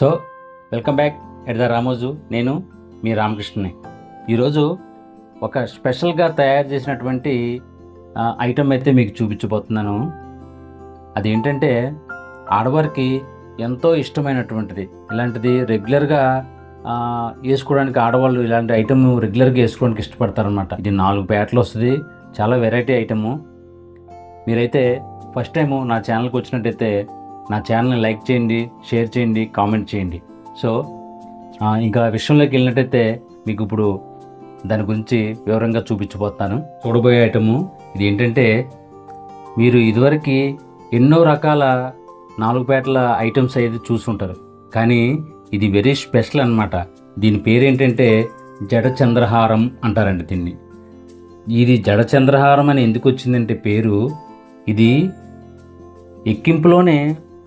So welcome back. At the Ramoju. నేను మీ రామకృష్ణని. ఈరోజు ఒక స్పెషల్గా తయారు చేసినటువంటి ఐటమ్ అయితే మీకు చూపించబోతున్నాను. అదేంటంటే ఆడవారికి ఎంతో ఇష్టమైనటువంటిది. ఇలాంటిది రెగ్యులర్గా వేసుకోవడానికి ఆడవాళ్ళు ఇలాంటి ఐటమ్ రెగ్యులర్గా వేసుకోవడానికి ఇష్టపడతారనమాట ఇది నాలుగు ప్యాట్లు వస్తుంది. చాలా వెరైటీ ఐటము. మీరైతే ఫస్ట్ టైము నా ఛానల్కి వచ్చినట్టయితే నా ఛానల్ని లైక్ చేయండి షేర్ చేయండి కామెంట్ చేయండి. సో ఇంకా విషయంలోకి వెళ్ళినట్టయితే మీకు ఇప్పుడు దాని గురించి వివరంగా చూపించిపోతాను చూడబోయే ఐటము ఇది ఏంటంటే మీరు ఇదివరకు ఎన్నో రకాల నాలుగు పేటల ఐటమ్స్ అయితే చూసుంటారు. కానీ ఇది వెరీ స్పెషల్ అన్నమాట. దీని పేరు ఏంటంటే జడ చంద్రహారం అంటారండి దీన్ని. ఇది జడచంద్రహారం అని ఎందుకు వచ్చిందంటే పేరు ఇది ఎక్కింపులోనే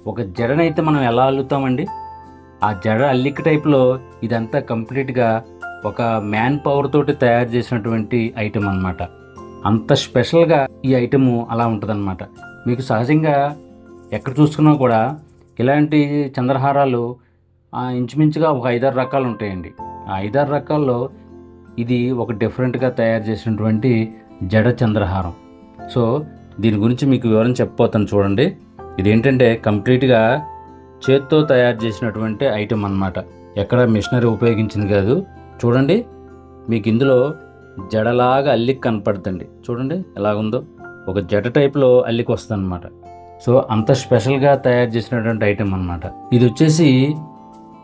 ఒక జడనైతే మనం ఎలా అల్లుతామండి? ఆ జడ అల్లిక టైప్లో ఇదంతా కంప్లీట్గా ఒక మ్యాన్ పవర్ తోటి తయారు చేసినటువంటి ఐటెం అన్నమాట. అంత స్పెషల్గా ఈ ఐటెము అలా ఉంటుందన్నమాట. మీకు సహజంగా ఎక్కడ చూసుకున్నా కూడా ఇలాంటి చంద్రహారాలు ఆ, ఇంచుమించుగా ఒక ఐదారు రకాలు ఉంటాయండి. ఆ ఐదారు రకాల్లో ఇది ఒక డిఫరెంట్గా తయారు చేసినటువంటి జడ చంద్రహారం. సో దీని గురించి మీకు వివరం చెప్పబోతాను చూడండి. ఇదేంటంటే కంప్లీట్గా చేత్తో తయారు చేసినటువంటి ఐటెం అన్నమాట. ఎక్కడ మిషనరీ ఉపయోగించింది కాదు. చూడండి మీకు ఇందులో జడలాగా అల్లిక్ కనపడుతుంది. చూడండి ఎలాగుందో. ఒక జడ టైప్లో అల్లిక్ వస్తుంది సో అంత స్పెషల్గా తయారు చేసినటువంటి ఐటెం అన్నమాట. ఇది వచ్చేసి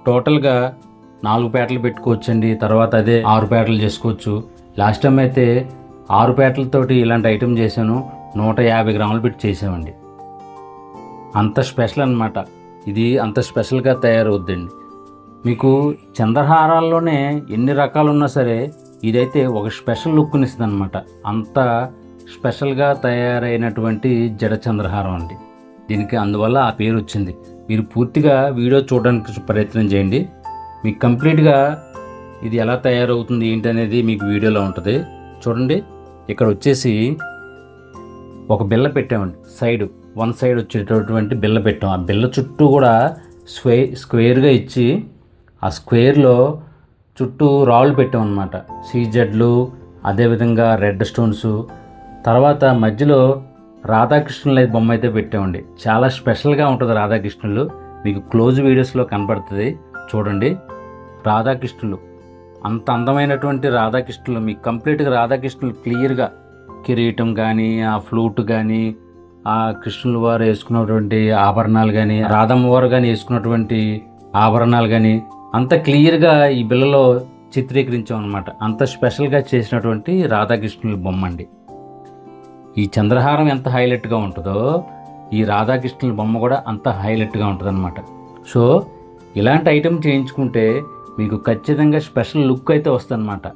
టోటల్గా నాలుగు పేటలు పెట్టుకోవచ్చండి. తర్వాత అదే ఆరు పేటలు చేసుకోవచ్చు. లాస్ట్ టైం అయితే ఆరు పేటలతోటి ఇలాంటి ఐటెం చేశాను. నూట యాభై గ్రాములు పెట్టి చేసామండి అంత స్పెషల్ అన్నమాట. ఇది అంత స్పెషల్గా తయారవుద్దండి. మీకు చంద్రహారాల్లోనే ఎన్ని రకాలు ఉన్నా సరే ఇదైతే ఒక స్పెషల్ లుక్ని ఇస్తుంది అనమాట అంత స్పెషల్గా తయారైనటువంటి జడ చంద్రహారం అండి. దీనికి అందువల్ల ఆ పేరు వచ్చింది మీరు పూర్తిగా వీడియో చూడడానికి ప్రయత్నం చేయండి. మీకు కంప్లీట్గా ఇది ఎలా తయారవుతుంది ఏంటి అనేది మీకు వీడియోలో ఉంటుంది. చూడండి. ఇక్కడ వచ్చేసి ఒక బిల్ల పెట్టామండి. సైడ్ వన్ సైడ్ వచ్చేటటువంటి బిల్ల పెట్టాం. ఆ బిల్ల చుట్టూ కూడా స్క్వే స్క్వేర్గా ఇచ్చి ఆ స్క్వేర్లో చుట్టూ రాళ్ళు పెట్టాం అనమాట సీజెడ్లు అదేవిధంగా రెడ్ స్టోన్స్. తర్వాత మధ్యలో రాధాకృష్ణుల బొమ్మ అయితే పెట్టామండి. చాలా స్పెషల్గా ఉంటుంది రాధాకృష్ణులు. మీకు క్లోజ్ వీడియోస్లో కనపడుతుంది. చూడండి. రాధాకృష్ణులు. అంత అందమైనటువంటి రాధాకృష్ణులు. మీకు కంప్లీట్గా రాధాకృష్ణులు క్లియర్గా కిరీటం కానీ ఆ ఫ్లూట్ కానీ ఆ కృష్ణుల వారు వేసుకున్నటువంటి ఆభరణాలు కానీ రాధమ్మ వారు కానీ వేసుకున్నటువంటి ఆభరణాలు కానీ అంత క్లియర్గా ఈ బిల్లలో చిత్రీకరించాం అనమాట అంత స్పెషల్గా చేసినటువంటి రాధాకృష్ణుల బొమ్మ అండి. ఈ చంద్రహారం ఎంత హైలైట్గా ఉంటుందో ఈ రాధాకృష్ణుల బొమ్మ కూడా అంత హైలైట్గా ఉంటుంది అనమాట సో ఇలాంటి ఐటెం చేయించుకుంటే మీకు ఖచ్చితంగా స్పెషల్ లుక్ అయితే వస్తుందన్నమాట.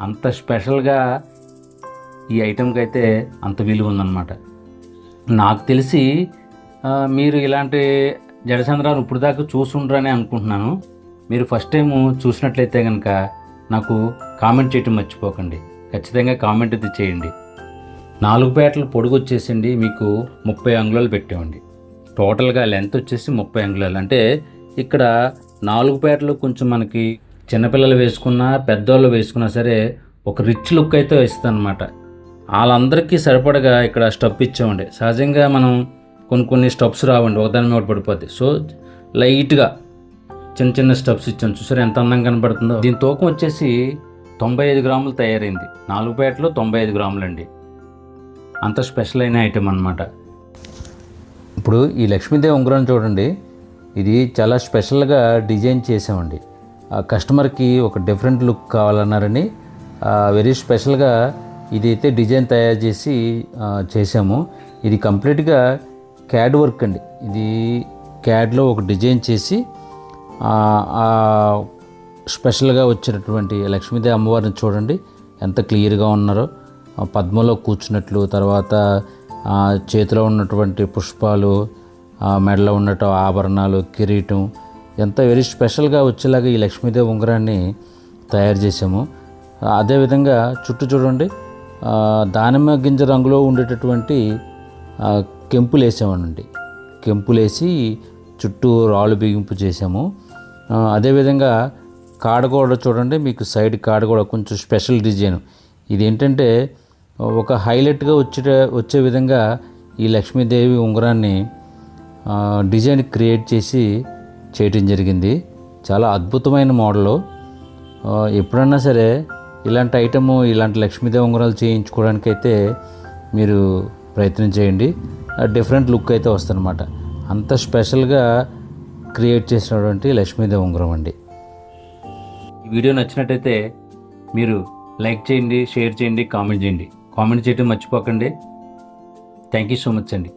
అంత స్పెషల్గా ఈ ఐటెంకి అయితే అంత విలువ ఉందన్నమాట నాకు తెలిసి మీరు ఇలాంటి జడచంద్రాలు ఇప్పుడు దాకా చూసుండ్రని అనుకుంటున్నాను. మీరు ఫస్ట్ టైం చూసినట్లయితే కనుక నాకు కామెంట్ చేయటం మర్చిపోకండి. ఖచ్చితంగా కామెంట్ ఇది చేయండి. నాలుగు పేటలు పొడుగు వచ్చేసండి మీకు ముప్పై అంగుళాలు పెట్టేవండి టోటల్గా లెంత్ వచ్చేసి ముప్పై అంగుళాలు. అంటే ఇక్కడ నాలుగు పేటలు కొంచెం మనకి చిన్నపిల్లలు వేసుకున్నా పెద్దవాళ్ళు వేసుకున్నా సరే ఒక రిచ్ లుక్ అయితే ఇస్తుంది అనమాట వాళ్ళందరికీ సరిపడగా ఇక్కడ స్టప్ ఇచ్చామండి. సహజంగా మనం కొన్ని కొన్ని స్టప్స్ రావండి. ఒకదాని మీద పడిపోద్ది. సో లైట్గా చిన్న చిన్న స్టెప్స్ ఇచ్చాను చూసారు ఎంత అందంగా కనపడుతుందో దీని తూకం వచ్చేసి తొంభై ఐదు గ్రాములు తయారైంది. నాలుగు పేటలో తొంభై ఐదు గ్రాములు అండి అంత స్పెషల్ అయిన ఐటెం అనమాట ఇప్పుడు ఈ లక్ష్మీదేవి ఉంగరం చూడండి. ఇది చాలా స్పెషల్గా డిజైన్ చేసామండి ఆ కస్టమర్కి ఒక డిఫరెంట్ లుక్ కావాలన్నారని వెరీ స్పెషల్గా ఇది అయితే డిజైన్ తయారు చేసి చేసాము ఇది కంప్లీట్గా క్యాడ్ వర్క్ అండి. ఇది క్యాడ్లో ఒక డిజైన్ చేసి స్పెషల్గా వచ్చినటువంటి లక్ష్మీదేవి అమ్మవారిని చూడండి ఎంత క్లియర్గా ఉన్నారో. పద్మలో కూర్చున్నట్లు తర్వాత చేతిలో ఉన్నటువంటి పుష్పాలు మెడలో ఉన్నట్టు ఆభరణాలు కిరీటం ఎంత వెరీ స్పెషల్గా వచ్చేలాగా ఈ లక్ష్మీదేవి ఉంగరాన్ని తయారు చేసాము అదేవిధంగా చుట్టూ చూడండి దానిమ్మ గింజ రంగులో ఉండేటటువంటి కెంపులు వేసామనండి కెంపులేసి చుట్టూ రాళ్ళు బిగింపు చేసాము. అదేవిధంగా కాడ కూడా చూడండి మీకు సైడ్ కాడ కూడా కొంచెం స్పెషల్ డిజైన్. ఇది ఏంటంటే ఒక హైలైట్గా వచ్చే వచ్చే విధంగా ఈ లక్ష్మీదేవి ఉంగరాన్ని డిజైన్ క్రియేట్ చేసి చేయటం జరిగింది. చాలా అద్భుతమైన మోడలు. ఎప్పుడన్నా సరే ఇలాంటి ఐటము ఇలాంటి లక్ష్మీదేవి ఉంగరాలు చేయించుకోవడానికైతే మీరు ప్రయత్నం చేయండి. డిఫరెంట్ లుక్ అయితే వస్తుందన్నమాట. అంత స్పెషల్గా క్రియేట్ చేసినటువంటి లక్ష్మీదేవి ఉంగరం అండి. ఈ వీడియో నచ్చినట్టయితే మీరు లైక్ చేయండి షేర్ చేయండి కామెంట్ చేయండి. కామెంట్ చేయడం మర్చిపోకండి. థ్యాంక్ యూ సో మచ్ అండి.